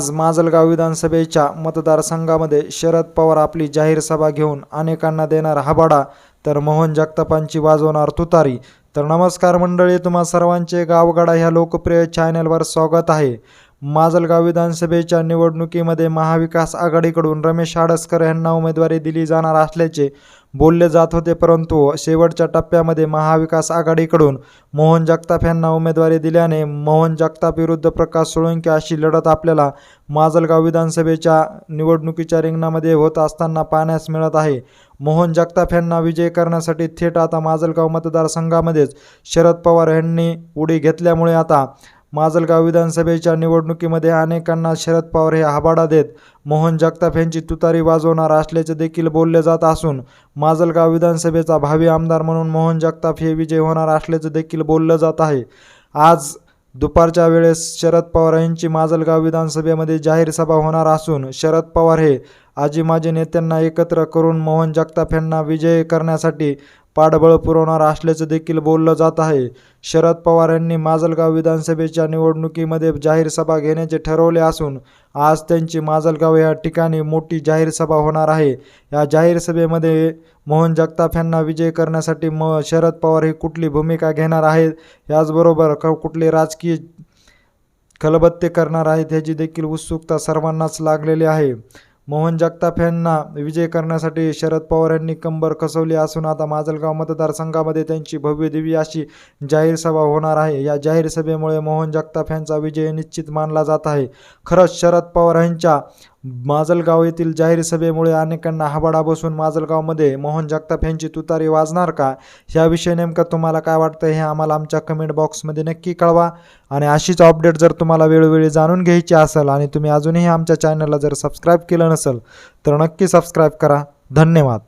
आज माजलगाव विधानसभेच्या मतदारसंघामध्ये शरद पवार आपली जाहीर सभा घेऊन अनेकांना देणार हबाडा तर मोहन जगतापांची वाजवणार तुतारी. तर नमस्कार मंडळी तुम्हा सर्वांचे गावगाडा ह्या लोकप्रिय चॅनलवर स्वागत आहे. माजलगाव विधानसभेच्या निवडणुकीमध्ये महाविकास आघाडीकडून रमेश आडसकर यांना उमेदवारी दिली जाणार असल्याचे बोलले जात होते परंतु शेवटच्या टप्प्यामध्ये महाविकास आघाडीकडून मोहन जगताप यांना उमेदवारी दिल्याने मोहन जगताप विरुद्ध प्रकाश सोळंकी अशी लढत आपल्याला माजलगाव विधानसभेच्या निवडणुकीच्या रिंगणामध्ये होत असताना पाहण्यास मिळत आहे. मोहन जगताप यांना विजय करण्यासाठी थेट आता माजलगाव मतदारसंघामध्येच शरद पवार यांनी उडी घेतल्यामुळे आता माजलगाव विधानसभेच्या निवडणुकीमध्ये अनेकांना शरद पवार हे हबाडा देत मोहन जगताप यांची तुतारी वाजवणार असल्याचे देखील बोलले जात असून माजलगाव विधानसभेचा भावी आमदार म्हणून मोहन जगताप हे विजय होणार असल्याचे देखील बोललं जात आहे. आज दुपारच्या वेळेस शरद पवार यांची माजलगाव विधानसभेमध्ये जाहीर सभा होणार असून शरद पवार हे आजी माजी नेत्यांना एकत्र करून मोहन जगताप यांना विजय करण्यासाठी पाठबळ पुरवणार असल्याचं देखील बोललं जात आहे. शरद पवार यांनी माजलगाव विधानसभेच्या निवडणुकीमध्ये जाहीर सभा घेण्याचे ठरवले असून आज त्यांची माजलगाव या ठिकाणी मोठी जाहीर सभा होणार आहे. या जाहीर सभेमध्ये मोहन जगताप यांना विजय करण्यासाठी म शरद पवार ही कुठली भूमिका घेणार आहेत याचबरोबर क कुठले राजकीय खलबत्ते करणार आहेत ह्याची देखील उत्सुकता सर्वांनाच लागलेली आहे. मोहन जगताप यांना विजय करण्यासाठी शरद पवार यांनी कंबर कसवली असून आता माजलगाव मतदारसंघामध्ये त्यांची भव्य दिव्य अशी जाहीर सभा होणार आहे. या जाहीर सभेमुळे मोहन जगताप यांचा विजय निश्चित मानला जात आहे. खरंच शरद पवार यांच्या माजलगाव येथील जाहीर सभेमुळे अनेकांना हाबाडा बसून माजलगावमध्ये मोहन जगताप यांची तुतारी वाजणार का? ह्याविषयी नेमकं तुम्हाला काय वाटतं हे आम्हाला आमच्या कमेंट बॉक्समध्ये नक्की कळवा. आणि अशीच अपडेट जर तुम्हाला वेळोवेळी जाणून घ्यायची असेल आणि तुम्ही अजूनही आमच्या चॅनलला जर सबस्क्राईब केलं नसेल तर नक्की सबस्क्राईब करा. धन्यवाद.